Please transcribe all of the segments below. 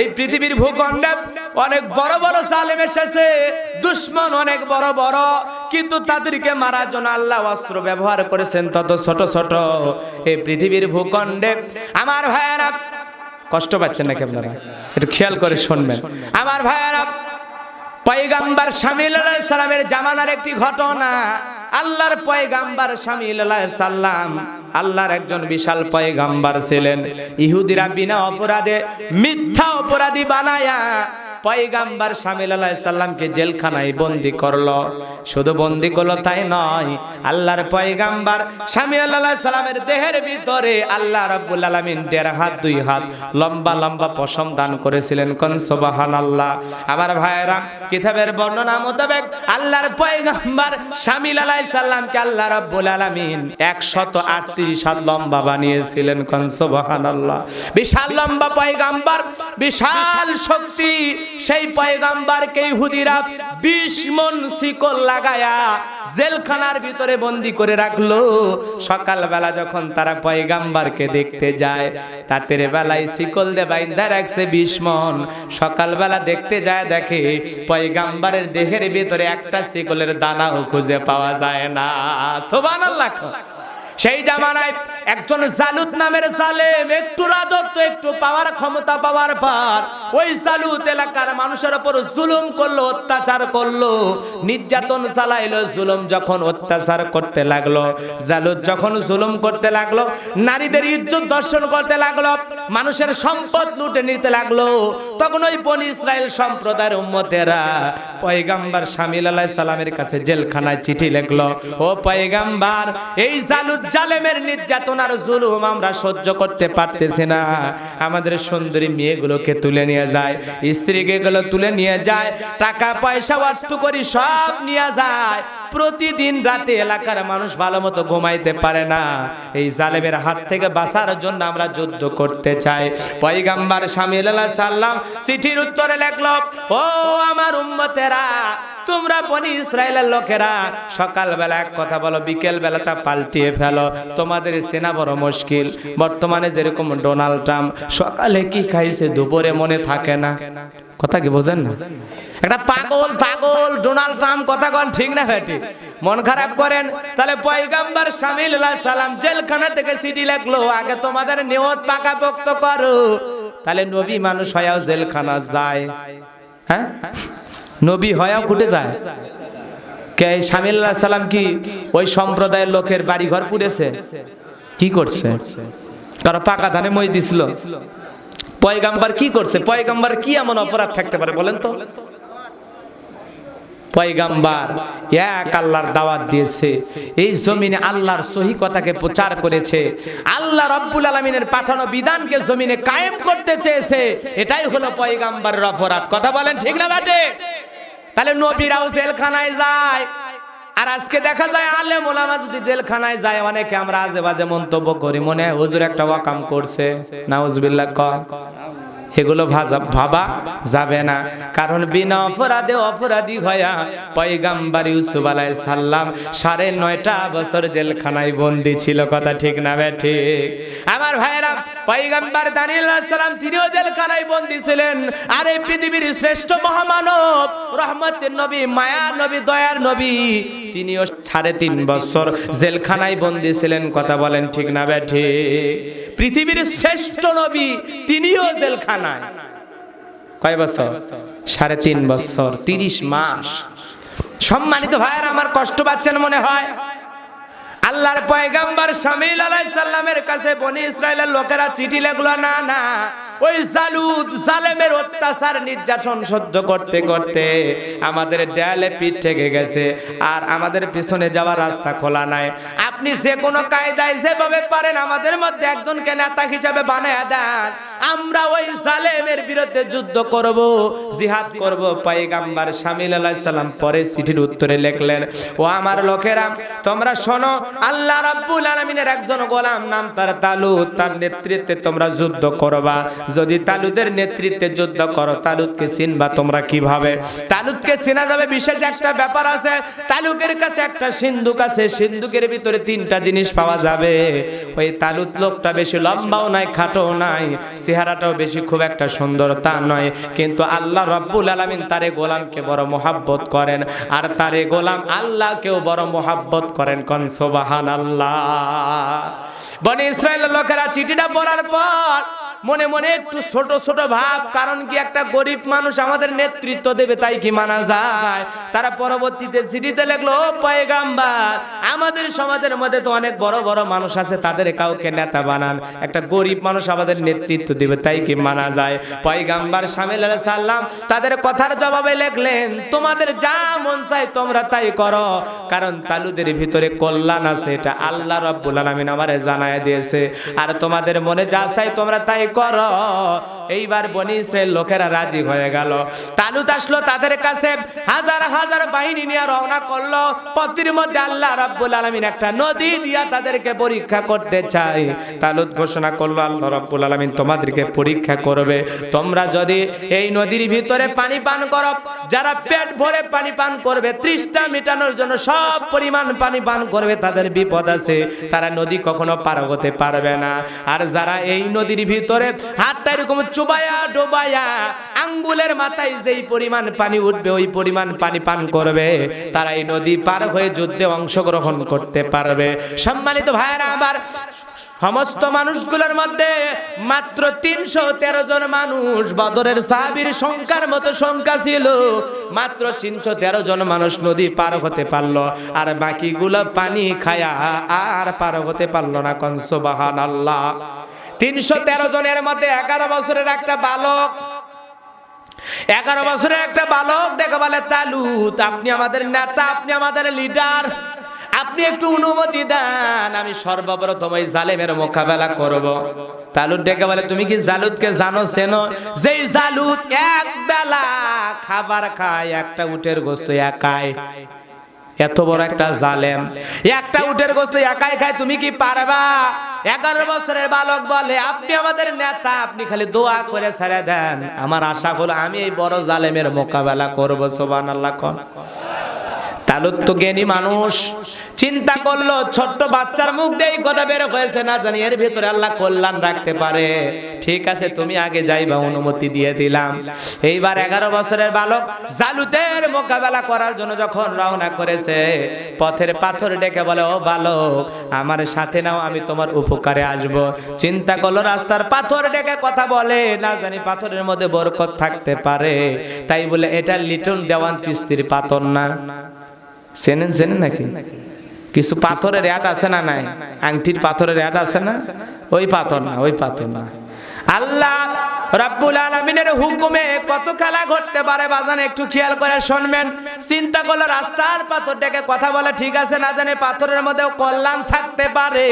এই পৃথিবীর ভূখণ্ডে অনেক বড় বড় জালেম এসেছে, দুশ্মন অনেক বড় বড়, কিন্তু তাদেরকে মারার জন্য আল্লাহ অস্ত্র ব্যবহার করেছেন তত ছোট ছোট। এই পৃথিবীর ভূখণ্ডে আমার ভাইয়েরা, কষ্ট পাচ্ছেন নাকি আপনারা? একটু খেয়াল করে শুনবেন। আমার ভাইয়েরা, পয়গাম্বার শামিল সালামের জামানার একটি ঘটনা আল্লাহর পয়গাম্বার শামিল সালাম, আল্লাহর একজন বিশাল পয়গাম্বার ছিলেন। ইহুদিরা বিনা অপরাধে মিথ্যা অপরাধী বানায়া পয়গাম্বার শামিল আলাইহিস সালামকে জেলখানায় বন্দি করল। শুধু বন্দি করল তাই নয়, আল্লাহর পয়গাম্বার শামিল আলাইহিস সালামের দেহের ভিতরে আল্লাহ রাব্বুল আলামিন দেড় হাত, দুই হাত লম্বা লম্বা পশম দান করেছিলেন। কোন সুবহানাল্লাহ। আমার ভাইয়েরা, কিতাবের বর্ণনা মোতাবেক আল্লাহর পয়গাম্বার শামিল আলাইহিস সালামকে আল্লাহ রাব্বুল আলামিন 138 হাত লম্বা বানিয়েছিলেন। কোন সুবহানাল্লাহ। বিশাল লম্বা পয়গাম্বার, বিশাল শক্তি সেই পয়গাম্বারকে ইহুদিরা 20 মন শিকল লাগায়া জেলখানার ভিতরে বন্দি করে রাখল। সকালবেলা যখন তারা পয়গাম্বারকে দেখতে যায়, রাতের বেলায় শিকল দে বাইন্দা রাখছে বিশ মন। সকালবেলা দেখতে যায়, দেখে পয়গাম্বারের দেহের ভিতরে একটা শিকলের দানাও খুঁজে পাওয়া যায় না। সোবান সেই জামানায় একজন জালুত নামের জালেম, একটু রাজত্ব, একটু পাওয়ার ক্ষমতা পাওয়ার পর ওই জালুত এলাকার মানুষের উপর জুলুম করল, অত্যাচার করল। নির্যাতন চালাইলো, জুলুম যখন অত্যাচার করতে লাগল জালুত যখন জুলুম করতে লাগল, নারীদের ইজ্জত দর্শন করতে লাগল, মানুষের সম্পদ লুটে নিতে লাগল, তখন ওই বনি ইসরায়েল সম্প্রদায়ের উম্মতেরা পয়গাম্বার শামিল আলাইহিস সালামের কাছে জেলখানায় চিঠি লিখলো, ও পয়গাম্বার, এই জালুত জালেমের নির্যাতন আর জুলুম আমরা সহ্য করতে পারতেছি না। আমাদের সুন্দরী মেয়েগুলোকে তুলে নিয়ে যায় স্ত্রীকে গুলো তুলে নিয়ে যায়, টাকা পয়সা অর্থ করি সব নিয়ে যায়। প্রতিদিন রাতে এলাকার মানুষ ভালো মতো ঘুমাইতে পারে না। এই জালেমের হাত থেকে বাঁচার জন্য আমরা যুদ্ধ করতে চাই। পয়গাম্বার আলাইহিস সালাম চিঠির উত্তরে লেখলো, ও আমার উম্মতেরা তোমরা বনি ইসরায়েলের লোকেরা, সকালবেলা এক কথা বলো বিকেল বেলা তা পাল্টিয়ে ফেলো। তোমাদের চেনা বড় মুশকিল। বর্তমানে যেরকম ডোনাল্ড ট্রাম্প সকালে কি খাইছে দুপুরে মনে থাকে না। কথা কি বোঝেন না? একটা পাগল পাগল, ডোনাল্ড ট্রাম্প কথা কন ঠিক না হেটি মন খারাপ করেন? তাহলে পয়গাম্বার শামিল সালাম জেলখানা থেকে সিটি লাগল আগে তোমাদের নিয়ত পাকা পোক্ত করো। তাহলে নবী মানুষ হয়েও জেলখানা যায়। হ্যাঁ? নবী হয়াও কুটে যায়। কে শামিল সালাম কি ওই সম্প্রদায়ের লোকের বাড়ি ঘর পুড়েছে? কি করছে? কারও পাকা ধানে মই দিছিল। পয়গাম্বার কি করছে? পয়গাম্বার কি এমন অপরাধ থাকতে পারে বলেন তো? পয়গাম্বার এক আল্লাহর দাওয়াত দিয়েছে। এই জমিনে আল্লাহর সহি কথাকে প্রচার করেছে। আল্লাহ রব্বুল আলমিনের পাঠানো বিধানকে জমিনে কায়েম করতে চেয়েছে। এটাই হলো পয়গাম্বারের অপরাধ। কথা বলেন ঠিক না বাটে তাহলে নবীরাও জেলখানায় যায়। আর আজকে দেখা যায় আলে মোলামা যদি জেলখানায় যায়, অনেকে আমরা আজে বাজে মন্তব্য করি। মনে হুজুর একটা ওয়াকাম করছে। নাউজবিল্লাহ ক। এগুলো ভাজা, ভাবা যাবে না। কারণ বিনা অপরাধে অপরাধী হয়া পয়গাম্বার ইউসুফ আলাইহিস সালাম সাড়ে নয়টা বছর জেলখানায় বন্দি ছিল। কথা ঠিক না বে? ঠিক। আমার ভাইয়েরা, পয়গাম্বার আলাইহিস সালাম তিনিও জেলখানায় বন্দি ছিলেন। আর এই পৃথিবীর শ্রেষ্ঠ মহামানব, রহমতের নবী, মায়ার নবী, দয়ার নবী, তিনিও সাড়ে তিন বছর জেলখানায় বন্দি ছিলেন, কথা বলেন ঠিক না বে, ঠিক। পৃথিবীর শ্রেষ্ঠ নবী তিনিও জেলখানায়। কয় বছর? সাড়ে তিন বছর, তিরিশ মাস। সম্মানিত ভাইয়ের, আমার কষ্ট পাচ্ছেন মনে হয়? আল্লাহর পয়গাম্বার শামিল আলাইহিস সালামের কাছে বনি ইসরায়েলের লোকেরা চিঠি লেখলো, না না। ওই জালুদ জালেমের অত্যাচার নির্যাতন সহ্য করতে করতে আমাদের দেয়ালে পিঠ ঠেকে গেছে আর আমাদের পিছনে যাওয়ার রাস্তা খোলা নাই। আপনি যে কোনো কায়দায় যেভাবে পারেন আমাদের মধ্যে একজনকে নেতা হিসাবে বানায় দেন। আমরা ওই জালেমের বিরুদ্ধে যুদ্ধ করব, জিহাদ করব। পয়গাম্বার শামিল আলাইহিস সালাম পরে চিঠির উত্তরে লিখলেন, ও আমার লোকেরা, তোমরা শোনো, আল্লাহ রাব্বুল আলামিনের একজন গোলাম নাম তার তালুত। তার নেতৃত্বে তোমরা যুদ্ধ করবা। যদি তালুদের নেতৃত্বে যুদ্ধ করো, তালুতকে চিনবা তোমরা কীভাবে? তালুতকে চেনা যাবে, বিশেষ একটা ব্যাপার আছে। তালুকের কাছে একটা সিন্ধুক আছে, সিন্ধুকের ভিতরে তিনটা জিনিস পাওয়া যাবে। ওই তালুত লোকটা বেশি লম্বাও নাই খাটো নাই। চেহারাটাও বেশি খুব একটা সুন্দর তা নয়। কিন্তু আল্লাহ রব্বুল আলামিন তারে গোলামকে বড় মোহাব্বত করেন। আর তারে গোলাম আল্লাহকেও বড় মোহাব্বত করেন কন সোবাহান আল্লাহ বনি লোকেরা চিঠিটা পড়ার পর মনে মনে একটু ছোট ছোট ভাব, কারণ কি একটা গরিব মানুষ আমাদের নেতৃত্ব দেবে, তাই কি মানা যায়? তারা পরবর্তীতে চিঠিতে লিখলো, "ও পয়গাম্বার আমাদের সমাজের মধ্যে তো অনেক বড় বড় মানুষ আছে, তাদের কাউকে নেতা বানান। একটা গরিব মানুষ আমাদের নেতৃত্ব দিবে, তাই কি মানা যায়? পয়গাম্বার আলাইহিস সালাম তাদের কথার জবাবে লিখলেন, তোমাদের যা মন চাই তোমরা তাই করো। কারণ তালুদের ভিতরে কল্যাণ আছে, এটা আল্লাহ রাব্বুল আলামিন আমারে জানায় দিয়েছে। আর তোমাদের মনে যা চাই তোমরা তাই করো। এইবার বনি ইসরায়েল লোকেরা রাজি হয়ে গেল। তালুত আসলো তাদের কাছে, হাজার হাজার বাহিনী নিয়ে রওনা করল। পথের মধ্যে আল্লাহ রাব্বুল আলামিন একটা নদী দিয়া তাদেরকে পরীক্ষা করতে চাই তালুত ঘোষণা করল, আল্লাহ রাব্বুল আলামিন তোমাদেরকে পরীক্ষা করবে। তোমরা যদি এই নদীর ভিতরে পানি পান করো যারা পেট ভরে পানি পান করবে ত্রিশটা মেটানোর জন্য সব পরিমাণ পানি পান করবে, তাদের বিপদ আছে। তারা নদী কখনো পার হতে পারবে না। আর যারা এই নদীর ভিতরে হাতটা এরকম চুবায়া ডোবায়া আঙ্গুলের মাথায় যেই পরিমাণ পানি উঠবে, ওই পরিমাণ পানি পান করবে, তারা এই নদী পার হয়ে যুদ্ধে অংশগ্রহণ করতে পারবে। সম্মানিত ভাইয়েরা আবার সমস্ত মানুষগুলোর মধ্যে মাত্র তিনশো তেরো জন মানুষ বদরের সাহাবির সংখ্যার মতো সংখ্যা ছিল। মাত্র তিনশো তেরো জন মানুষ নদী পার হতে পারল আর বাকিগুলো পানি খায়া আর পার হতে পারল না কনসবাহান আল্লাহ তিনশো তেরো জনের মধ্যে এগারো বছরের একটা বালক। এগারো বছরের একটা বালক, দেখে বলে তালুত, আপনি আমাদের নেতা, আপনি আমাদের লিডার আপনি একটু অনুমতি দেন, আমি সর্বপ্রথম ওই জালেমের মোকাবেলা করব। তালুত ডেকে বলে, তুমি কি জালুদকে জানো, চেনো? যেই জালুদ এক বেলা খাবার খায়, একটা উটের গোস্ত একাই। এত বড় একটা জালেম। একটা উটের গোস্ত একাই খায়, তুমি কি পারবা? এগারো বছরের বালক বলে, আপনি আমাদের নেতা, আপনি খালি দোয়া করে ছেড়ে দেন। আমার আশা হলো আমি এই বড় জালেমের মোকাবেলা করব সোবান আল্লাহ কন তালুত তো জ্ঞানী মানুষ। চিন্তা করল ছোট্ট বাচ্চার মুখ দিয়ে এই কথা বের হয়েছে না জানি এর ভিতরে আল্লাহ কল্যাণ রাখতে পারে। ঠিক আছে তুমি আগে যাইবা অনুমতি দিয়ে দিলাম। এইবার এগারো বছরের বালক জালুতের মোকাবেলা করার জন্য যখন রওনা করেছে পথের পাথর ডেকে বলে ও বালক আমার সাথে নাও আমি তোমার উপকারে আসব। চিন্তা করল রাস্তার পাথর ডেকে কথা বলে না জানি পাথরের মধ্যে বরকত থাকতে পারে। তাই বলে এটা লিটন দেওয়ান চিস্তির পাথর না। চেনেন চেনেন নাকি? কিছু পাথরের অ্যাড আছে না নাই? আংটির পাথরের অ্যাড আছে না? ওই পাথর না, ওই পাথর না। আল্লাহ রাব্বুল আলামিনের হুকুমে কত খেলা ঘটতে পারে বাজান একটু খেয়াল করে শুনবেন। চিন্তা করল, রাস্তার পাথর ডেকে কথা বলে, ঠিক আছে, না জানে পাথরের মধ্যেও কল্যাণ থাকতে পারে।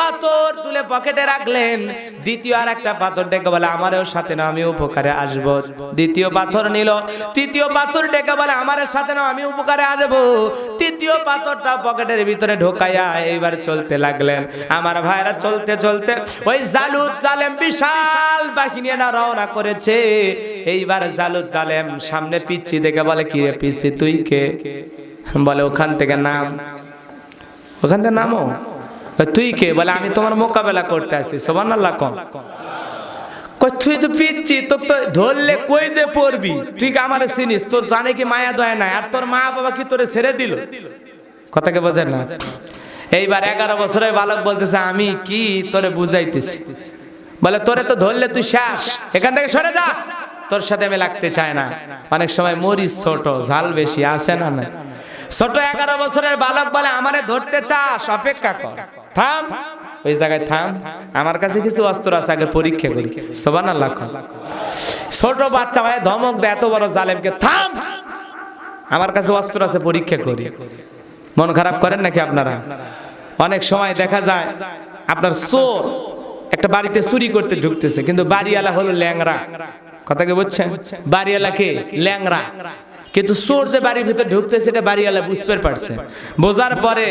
পাথর তুলে পকেটে রাখলেন। দ্বিতীয় আর একটা পাথর ডেকে বলে, আমারও সাথে না আমি উপকারে আসব। দ্বিতীয় পাথর নিল। তৃতীয় পাথর ডেকে বলে আমার সাথে না আমি উপকারে আসব। তৃতীয় পাথরটা পকেটের ভিতরে ঢোকাইয়া এইবার চলতে লাগলেন। আমার ভাইরা চলতে চলতে ওই জালুদ জালেম বিশাল বাহিনী না রওনা করেছে। এইবার জালুদ জালেম সামনে পিচ্ছি দেখে বলে, কি রে পিচ্ছি, তুই কে? বলে, ওখান থেকে নাম। ওখান থেকে নামো? তুই কে? বলে, আমি তোমার মোকাবেলা করতে আসি সোবান আল্লাহ তুই তো পিচ্ছি তোর তো ধরলে কই যে পড়বি? আমারে তোর জানে কি মায়া দয়া নাই? আর তোর মা বাবা কি তোরে ছেড়ে দিল? কথাকে বোঝেন না? এইবার এগারো বছরের বালক বলতেছে, আমি কি তোরে বুঝাইতেছি? বলে, তোরে তো ধরলে তুই শেষ। এখান থেকে সরে যা। তোর সাথে আমি লাগতে চাই না। অনেক সময় মরিস ছোট, ঝাল বেশি, আছে না না ছোট এগারো বছরের বালক বলে আমারে ধরতে চাস, অপেক্ষা কর। থাম। ওই জায়গায় থাম। আমার কাছে কিছু অস্ত্র আছে, আগে পরীক্ষা করি। সোবান ছোট বাচ্চা ভাই ধমক দেয় এত বড় জালেমকে। থাম। আমার কাছে অস্ত্র আছে, পরীক্ষা করি। মন খারাপ করেন নাকি আপনারা? অনেক সময় দেখা যায়, আপনার চোর একটা বাড়িতে চুরি করতে ঢুকতেছে, কিন্তু বাড়িওয়ালা হলো ল্যাংরা কথা কি বুঝছেন? বাড়িওয়ালা কে ল্যাংরা কিন্তু চোর যে বাড়ির ভিতরে ঢুকতেছে এটা বাড়িওয়ালা বুঝতে পারছে। বোঝার পরে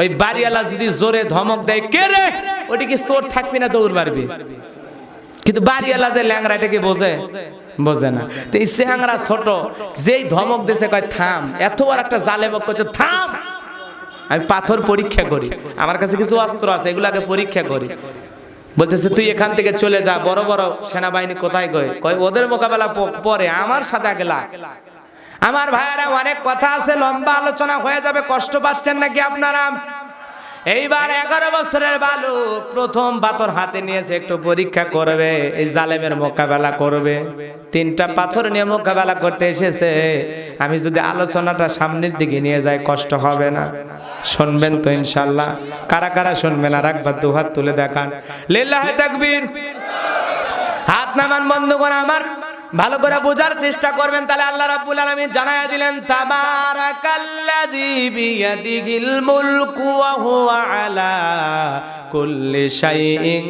ওই বাড়িওয়ালা যদি জোরে ধমক দেয়, কে রে? ওটি কি চোর থাকবি না দৌড় মারবি? কিন্তু বাড়িওয়ালা যে ল্যাংরা এটা কি বোঝে? বোঝে না। তো এই স্যাংরা ছোট, যেই ধমক দিছে কয়, থাম। এত বড় একটা জালে বক করছে থাম। আমি পাথর পরীক্ষা করি। আমার কাছে কিছু অস্ত্র আছে, এগুলো আগে পরীক্ষা করি। বলতেছে, তুই এখান থেকে চলে যা, বড় বড় সেনাবাহিনী কোথায় গয় কয়, ওদের মোকাবেলা পরে, আমার সাথে আগে লাগ। আমার ভাইয়েরা, অনেক কথা আছে, লম্বা আলোচনা হয়ে যাবে, কষ্ট পাচ্ছেন নাকি আপনারা? এইবার এগারো বছরের বালক প্রথম পাথর হাতে নিয়েছে, একটু পরীক্ষা করবে, এই জালেমের মোকাবেলা করবে। তিনটা পাথর নিয়ে মোকাবেলা করতে এসেছে। আমি যদি আলোচনাটা সামনের দিকে নিয়ে যাই, কষ্ট হবে না। শুনবেন তো ইনশাল্লাহ কারা কারা শুনবেন? আর একবার দুহাত তুলে দেখান। লিল্লাহে তাকবীর। হাত নামান বন্ধ করে আমার। ভালো করে বোঝার চেষ্টা করবেন, তাহলে আল্লাহ রাব্বুল আলামিন জানায়া দিলেন, তাবারাকাল্লাযী বিয়াদিহিল মুলকু ওয়া হুয়া আলা কুল্লি শাইইন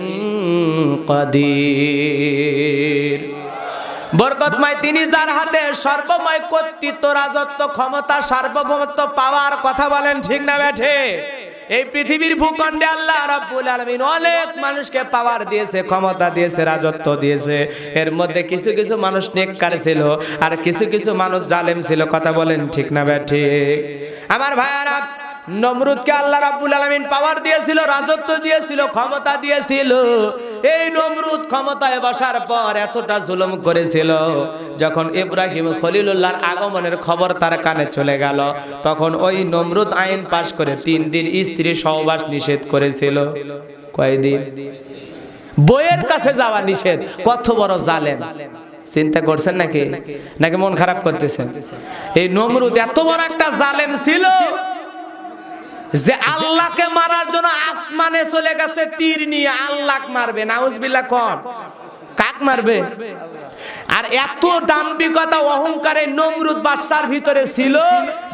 কাদির। বরকতময় তিনি যার হাতে সর্বময় কর্তৃত্ব, রাজত্ব, ক্ষমতা, সার্বভৌমত্ব পাওয়ার কথা বলেন ঠিক না বেঠে এই পৃথিবীর ভূখণ্ডে আল্লাহ রাব্বুল আলামিন অনেক মানুষকে পাওয়ার দিয়েছে, ক্ষমতা দিয়েছে, রাজত্ব দিয়েছে। এর মধ্যে কিছু কিছু মানুষ নেককার ছিল আর কিছু কিছু মানুষ জালেম ছিল, কথা বলেন ঠিক না বেঠে আমার ভাইয়ারা নমরুদকে আল্লাহ রাব্বুল আলামিন পাওয়ার দিয়েছিল, রাজত্ব দিয়েছিল, ক্ষমতা দিয়েছিল। এই নমরুদ ক্ষমতায় বসার পর এতটা জুলুম করেছিল, যখন ইব্রাহিম খলিলুল্লাহর আগমনের খবর তার কানে চলে গেল, তখন ওই নমরুদ আইন পাশ করে তিন দিন স্ত্রী সহবাস নিষেধ করেছিল। কয়দিন? বইয়ের কাছে যাওয়া নিষেধ। কত বড় জালেম। চিন্তা করছেন নাকি? নাকি মন খারাপ করতেছেন? এই নমরুদ এত বড় একটা জালেম ছিল যে আল্লাহকে মারার জন্য আসমানে চলে গেছে, তীর নিয়ে আল্লাহ মারবে, নাউজবিল্লাহ কোন কাক মারবে? আর এত দাম্ভিকতা, অহংকারে নমরুদ বাদশার ভিতরে ছিল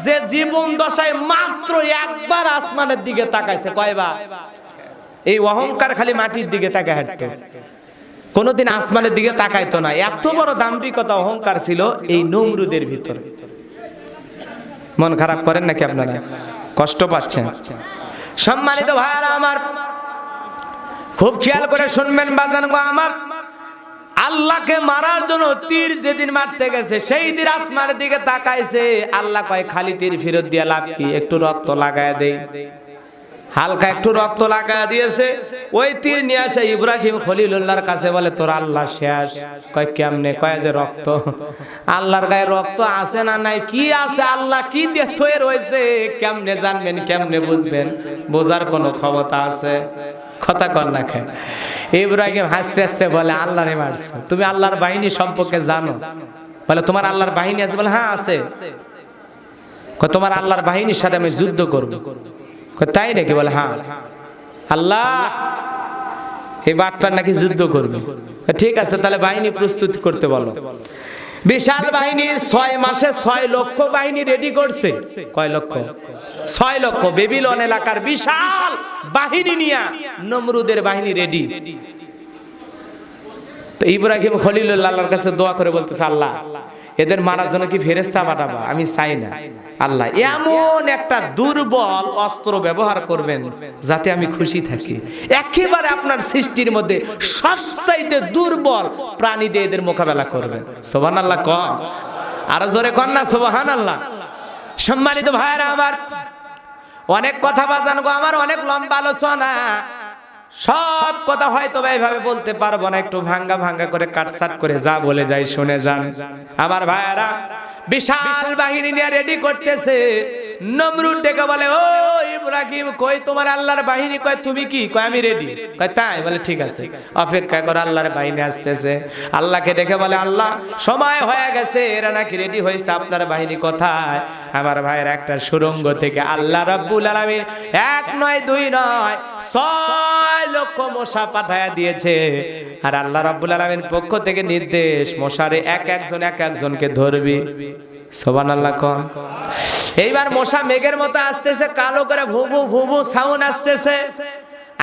যে জীবন দশায় মাত্র একবার আসমানের দিকে তাকাইছে, কয়বার? এই অহংকার খালি মাটির দিকে তাকায় হাঁটতো। কোনোদিন আসমানের দিকে তাকাইতো না। এত বড় দাম্ভিকতা, অহংকার ছিল এই নমরুদের ভিতরে। মন খারাপ করেন নাকি আপনারা? কষ্ট পাচ্ছেন। সম্মানিত ভাইয়ারা আমার, খুব খেয়াল করে শুনবেন বাজান গো আমার। আল্লাহকে মারার জন্য তীর যেদিন মারতে গেছে, সেই দিন আসমানের দিকে তাকাইছে। আল্লাহ কয়, খালি তীর ফিরত দিয়ে লাভ কি? একটু রক্ত লাগায় দেই। হালকা একটু রক্ত লাগা দিয়েছে। ওই তীর নিয়ে আসে ইব্রাহিম খলিলুল্লাহর কাছে বলে, তোর আল্লাহ শেষ। কয় কেমনে? কয় যে রক্ত? আল্লাহর গায়ে রক্ত আছে না নাই? কি আছে? আল্লাহ কি থয়ে রয়েছে? কেমনে জানবেন, কেমনে বুঝবেন? বোঝার কোনো ক্ষমতা আছে? কথা কর না খায় ইব্রাহিম হাসতে হাসতে বলে, আল্লাহ রে মারছো। তুমি আল্লাহর বাহিনী সম্পর্কে জানো? বলে, তোমার আল্লাহর বাহিনী আছে? বলে হ্যাঁ আছে। তোমার আল্লাহর বাহিনীর সাথে আমি যুদ্ধ করব। তাই নাকি? বলে হ্যাঁ। আল্লাহ, এই বাটপার নাকি যুদ্ধ করবে। ঠিক আছে, তাহলে বাহিনী প্রস্তুত করতে বলো। বিশাল বাহিনী, ছয় মাসে ছয় লক্ষ বাহিনী রেডি করছে। কয় লক্ষ? ছয় লক্ষ। বেবিলন এলাকার বিশাল বাহিনী নিয়ে নমরুদের বাহিনী রেডি তো ইব্রাহিম খলিলুল্লাহ আল্লাহর কাছে দোয়া করে বলতেছে, আল্লাহ এদের মারার জন্য কি ফেরেস্তা পাঠাবা? আমি চাই না। আল্লাহ, এমন একটা দুর্বল অস্ত্র ব্যবহার করবেন যাতে আমি খুশি থাকি। একেবারে আপনার সৃষ্টির মধ্যে সবচাইতে দুর্বল প্রাণী দিয়ে এদের মোকাবেলা করবেন। সোবান আল্লাহ কম আরও জোরে কন না সোবাহান আল্লাহ সম্মানিত ভাইরা আমার, অনেক কথা বাজান আমার অনেক লম্বা আলোচনা। সব কথা হয়তো এইভাবে বলতে পারব না, একটু ভাঙ্গা ভাঙ্গা করে কাটসাট করে যা বলে যাই, শুনে যান। আমার ভাইয়ারা, বিশাল বাহিনী নিয়ে রেডি করতেছে। নমরুদ ডেকে বলে, ও ইব্রাহিম, কই তোমার আল্লাহর বাহিনী? কয়, তুমি কি? কয়, আমি রেডি কয়, তাই? বলে, ঠিক আছে। অপেক্ষা করে আল্লাহর বাহিনী আসতেছে। আল্লাহকে ডেকে বলে, আল্লাহ, সময় হয়ে গেছে, এরা নাকি রেডি হয়েছে আপনার বাহিনী কোথায়? আমার ভাইয়ের একটা সুরঙ্গ থেকে আল্লাহ রাব্বুল আলামিন এক নয়, দুই নয়, ছয় লক্ষ মশা পাঠায়া দিয়েছে। আর আল্লাহ রাব্বুল আলামিন পক্ষ থেকে নির্দেশ, মশারে এক একজন, এক একজনকে ধরবি। সোবান আল্লাহ কন। এইবার মশা মেঘের মতো আসতেছে, কালো করে ভুবু ভুবু সাউন্ড আসতেছে।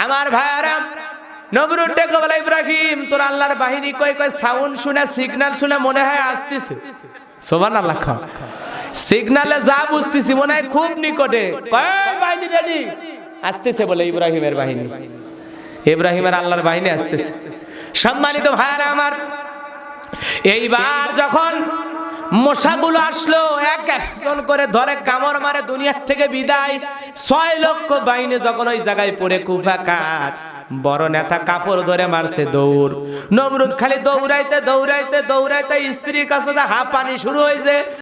আমার ভাইয়ারা নবরুদ ডেকে বলে, ইব্রাহিম, তোর আল্লাহর বাহিনী কই কই সাউন্ড শুনে সিগন্যাল শুনে মনে হয় আসতেছে? সোবান আল্লাহ সিগনালে যা বুঝতেছি, মনে হয় খুব নিকটে। কয় বাহিনী রেডি আসতেছে বলে ইব্রাহিমের বাহিনী। ইব্রাহিমের আল্লাহর বাহিনী আসতেছে। সম্মানিত ভাইয়ারা আমার, এইবার যখন মশাগুলো আসলো, এক একজন করে ধরে কামড় মারে দুনিয়ার থেকে বিদায়। ছয় লক্ষ বাহিনী যখন ওই জায়গায় পড়ে কুফাকাত বড় নেতা কাপড় ধরে মারছে দৌড়। নমরুদ খালি দৌড়াইতে দৌড়াইতে দৌড়াইতে স্ত্রীর কাছে হা পানি শুরু হয়েছে।